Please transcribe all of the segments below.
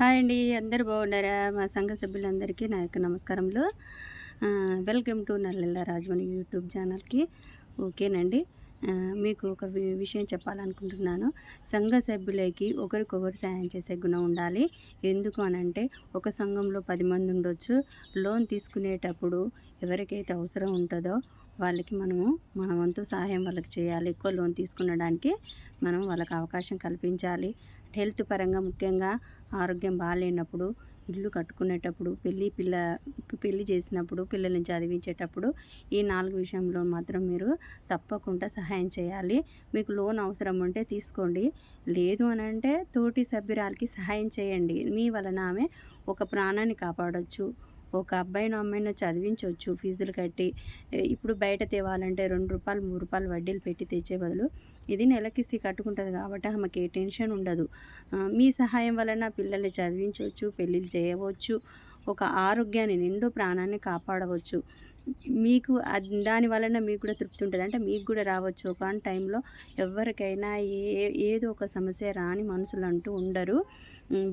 Hi అండి అందరు బాగున్నారా? మా సంఘ సభ్యులందరికీ నా యొక్క నమస్కారములు. Welcome to Nallella Rajamani YouTube ఛానల్కి. ఓకేనండి. మీకు ఒక విషయం చెప్పాలనుకుంటున్నాను. సంఘ సభ్యులకి ఒకరికొకరు సాయం చేసే గుణం ఉండాలి. ఎందుకు అనంటే ఒక సంఘంలో పది మంది ఉండొచ్చు. లోన్ తీసుకునేటప్పుడు ఎవరికైతే అవసరం ఉంటుందో వాళ్ళకి మనము మన వంతు సహాయం వాళ్ళకి చేయాలి. ఎక్కువ లోన్ తీసుకునడానికి మనం వాళ్ళకి అవకాశం కల్పించాలి. హెల్త్ పరంగా ముఖ్యంగా ఆరోగ్యం బాగాలేనప్పుడు ఇల్లు కట్టుకునేటప్పుడు పెళ్ళి పిల్ల పెళ్ళి చేసినప్పుడు పిల్లల్ని చదివించేటప్పుడు ఈ నాలుగు విషయంలో మాత్రం మీరు తప్పకుండా సహాయం చేయాలి. మీకు లోన్ అవసరం ఉంటే తీసుకోండి. లేదు అని అంటే తోటి సభ్యురాలకి సహాయం చేయండి. మీ వలన ఆమె ఒక ప్రాణాన్ని కాపాడవచ్చు ఒక అబ్బాయిని అమ్మాయిని చదివించవచ్చు ఫీజులు కట్టి. ఇప్పుడు బయట తేవాలంటే రెండు రూపాయలు మూడు రూపాయలు వడ్డీలు పెట్టి తెచ్చే బదులు ఇది నెలకిస్తే కట్టుకుంటుంది కాబట్టి ఆమెకి ఏ టెన్షన్ ఉండదు. మీ సహాయం వలన పిల్లల్ని చదివించవచ్చు పెళ్ళిళ్ళు చేయవచ్చు. ఒక ఆరోగ్యాన్ని నిండు ప్రాణాన్ని కాపాడవచ్చు. మీకు దాని వలన మీకు కూడా తృప్తి ఉంటుంది. అంటే మీకు కూడా రావచ్చు. ఒక టైంలో ఎవరికైనా ఏ ఏదో ఒక సమస్య రాని మనుషులు అంటూ ఉండరు.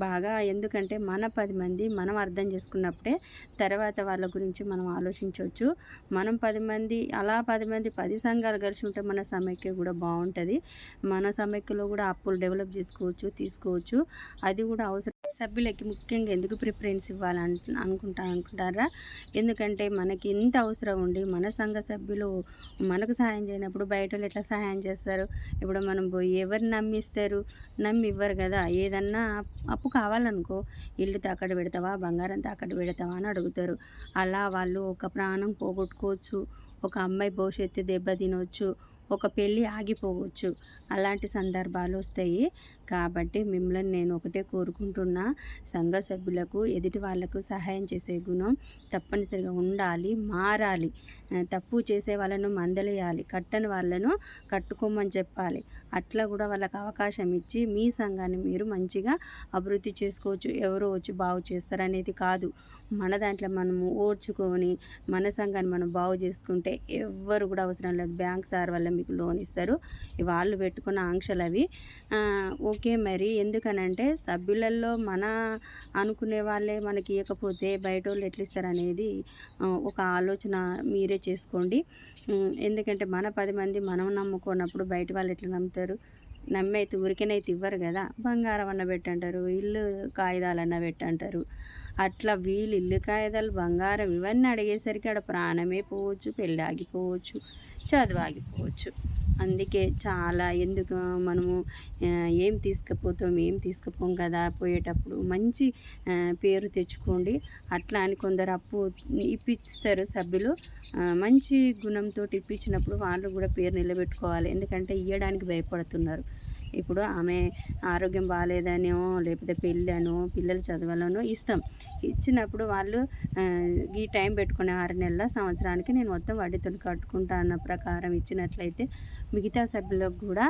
బాగా ఎందుకంటే మన పది మంది మనం అర్థం చేసుకున్నప్పుడే తర్వాత వాళ్ళ గురించి మనం ఆలోచించవచ్చు. మనం పది మంది అలా పది మంది పది సంఘాలు కలిసి ఉంటే మన సమైక్య కూడా బాగుంటుంది. మన సమైక్యలో కూడా అప్పులు డెవలప్ చేసుకోవచ్చు తీసుకోవచ్చు. అది కూడా అవసరం. సభ్యులకి ముఖ్యంగా ఎందుకు ప్రిఫరెన్స్ ఇవ్వాలని అనుకుంటా అనుకుంటారా? ఎందుకంటే మనకి ఎంత అవసరం ఉండి మన సంఘ సభ్యులు మనకు సహాయం చేయనప్పుడు బయట వాళ్ళు ఎట్లా సహాయం చేస్తారు? ఇప్పుడు మనం పోయి ఎవరు నమ్మిస్తారు? నమ్మి ఇవ్వరు కదా. ఏదన్నా అప్పు కావాలనుకో ఇల్లు తాకట్టు పెడతావా? బంగారం తాకట్టు పెడతావా అని అడుగుతారు. అలా వాళ్ళు ఒక ప్రాణం పోగొట్టుకోవచ్చు. ఒక అమ్మాయి భవిష్యత్తు దెబ్బతినవచ్చు ఒక పెళ్ళి ఆగిపోవచ్చు అలాంటి సందర్భాలు వస్తాయి. కాబట్టి మిమ్మల్ని నేను ఒకటే కోరుకుంటున్నా సంఘ సభ్యులకు ఎదుటి వాళ్ళకు సహాయం చేసే గుణం తప్పనిసరిగా ఉండాలి మారాలి. తప్పు చేసే వాళ్ళను మందలేయాలి కట్టని వాళ్ళను కట్టుకోమని చెప్పాలి. అట్లా కూడా వాళ్ళకి అవకాశం ఇచ్చి మీ సంఘాన్ని మీరు మంచిగా అభివృద్ధి చేసుకోవచ్చు ఎవరో వచ్చి బాగు చేస్తారనేది కాదు. మన దాంట్లో మనము ఓడ్చుకొని మన సంఘాన్ని మనం బాగు చేసుకుంటే ఎవ్వరు కూడా అవసరం లేదు. బ్యాంక్ సార్ వల్ల మీకు లోన్ ఇస్తారు. వాళ్ళు పెట్టుకున్న ఆంక్షలు అవి. ఓకే మరి. ఎందుకనంటే సభ్యులలో మన అనుకునే వాళ్ళే మనకి ఇవ్వకపోతే బయట వాళ్ళు ఎట్లా ఇస్తారు అనేది ఒక ఆలోచన మీరే చేసుకోండి. ఎందుకంటే మన పది మంది మనం నమ్ముకున్నప్పుడు బయట వాళ్ళు ఎట్లా నమ్ముతారు? నమ్మైతే ఊరికేనైతే ఇవ్వరు కదా. బంగారం అన్న పెట్టంటారు ఇల్లు కాగితాలన్న పెట్టంటారు. అట్లా వీళ్ళు ఇల్లు కాగితాలు బంగారం ఇవన్నీ అడిగేసరికి ఆడ ప్రాణమే పోవచ్చు పెళ్ళి ఆగిపోవచ్చు చదువు ఆగిపోవచ్చు. అందుకే చాలా ఎందుకు మనము ఏం తీసుకుపోతాం ఏం తీసుకుపోం కదా పోయేటప్పుడు. మంచి పేరు తెచ్చుకోండి. అట్లా అని కొందరు అప్పు ఇప్పిస్తారు సభ్యులు. మంచి గుణంతో ఇప్పించినప్పుడు వాళ్ళు కూడా పేరు నిలబెట్టుకోవాలి. ఎందుకంటే ఇవ్వడానికి భయపడుతున్నారు. ఇప్పుడు ఆమె ఆరోగ్యం బాగాలేదనో లేకపోతే పెళ్ళనో పిల్లలు చదవాలనో ఇస్తాం ఇచ్చినప్పుడు వాళ్ళు ఈ టైం పెట్టుకునే ఆరు నెలల సంవత్సరానికి నేను మొత్తం వడ్డీతో కట్టుకుంటా అన్న ప్రకారం ఇచ్చినట్లయితే మిగతా సభ్యులకు కూడా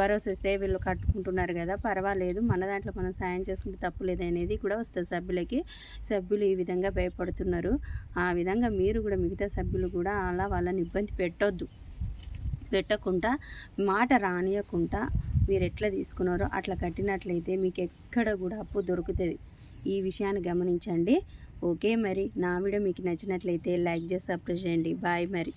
భరోసా ఇస్తే వీళ్ళు కట్టుకుంటున్నారు కదా పర్వాలేదు. మన దాంట్లో మనం సాయం చేసుకుంటే తప్పు లేదనేది కూడా వస్తుంది సభ్యులకి. సభ్యులు ఈ విధంగా భయపడుతున్నారు. ఆ విధంగా మీరు కూడా మిగతా సభ్యులు కూడా అలా వాళ్ళని ఇబ్బంది పెట్టొద్దు. పెట్టకుండా మాట రానియకుండా మీరు ఎట్లా తీసుకున్నారో అట్లా కట్టినట్లయితే మీకు ఎక్కడ కూడా అప్పు దొరుకుతుంది. ఈ విషయాన్ని గమనించండి. ఓకే మరి? నా వీడియో మీకు నచ్చినట్లయితే లైక్ చేసి సబ్స్క్రైబ్ చేయండి. బాయ్ మరి.